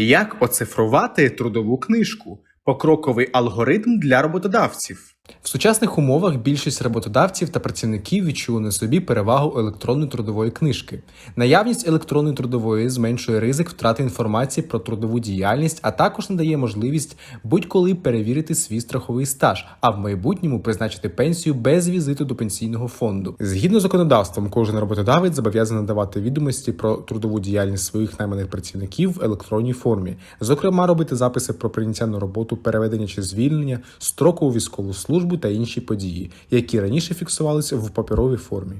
Як оцифрувати трудову книжку? Покроковий алгоритм для роботодавців. В сучасних умовах більшість роботодавців та працівників відчули на собі перевагу електронної трудової книжки. Наявність електронної трудової зменшує ризик втрати інформації про трудову діяльність, а також надає можливість будь-коли перевірити свій страховий стаж, а в майбутньому призначити пенсію без візиту до пенсійного фонду. Згідно з законодавством, кожен роботодавець зобов'язаний надавати відомості про трудову діяльність своїх найманих працівників в електронній формі, зокрема робити записи про прийняття на роботу, переведення чи звільнення, строкову військову службу та інші події, які раніше фіксувалися в паперовій формі.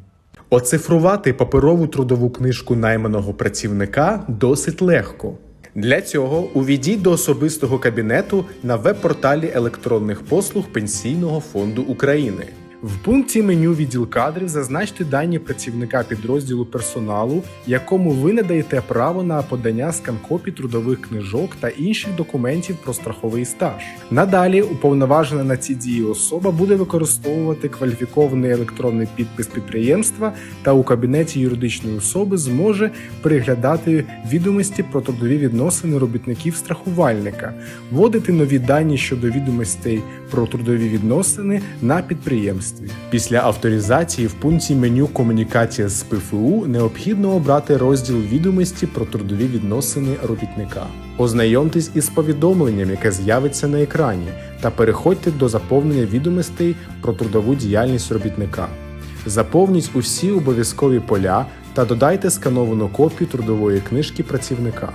Оцифрувати паперову трудову книжку найманого працівника досить легко. Для цього увійдіть до особистого кабінету на веб-порталі електронних послуг Пенсійного фонду України. В пункті меню відділ кадрів зазначте дані працівника підрозділу персоналу, якому ви надаєте право на подання сканкопій трудових книжок та інших документів про страховий стаж. Надалі уповноважена на ці дії особа буде використовувати кваліфікований електронний підпис підприємства та у кабінеті юридичної особи зможе переглядати відомості про трудові відносини робітників страхувальника, вводити нові дані щодо відомостей про трудові відносини на підприємстві. Після авторизації в пункті меню Комунікація з ПФУ необхідно обрати розділ відомості про трудові відносини робітника. Ознайомтесь із повідомленням, яке з'явиться на екрані, та переходьте до заповнення відомостей про трудову діяльність робітника. Заповніть усі обов'язкові поля та додайте скановану копію трудової книжки працівника.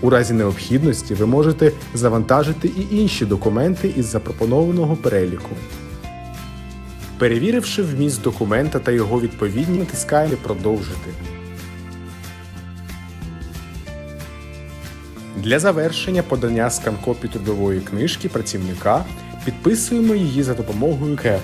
У разі необхідності ви можете завантажити і інші документи із запропонованого переліку. Перевіривши вміст документа та його відповідність, натискаємо Продовжити. Для завершення подання скан-копії трудової книжки працівника підписуємо її за допомогою КЕП.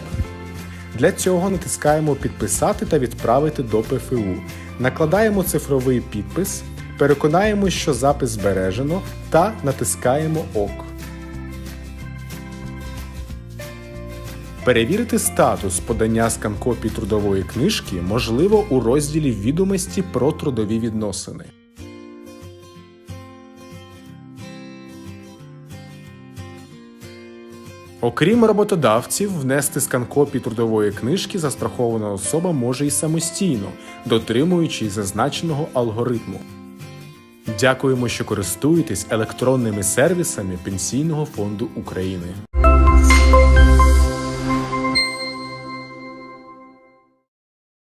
Для цього натискаємо Підписати та відправити до ПФУ. Накладаємо цифровий підпис, переконаємось, що запис збережено та натискаємо ОК. Перевірити статус подання скан-копій трудової книжки можливо у розділі Відомості про трудові відносини. Окрім роботодавців, внести скан-копії трудової книжки застрахована особа може і самостійно, дотримуючись зазначеного алгоритму. Дякуємо, що користуєтесь електронними сервісами Пенсійного фонду України.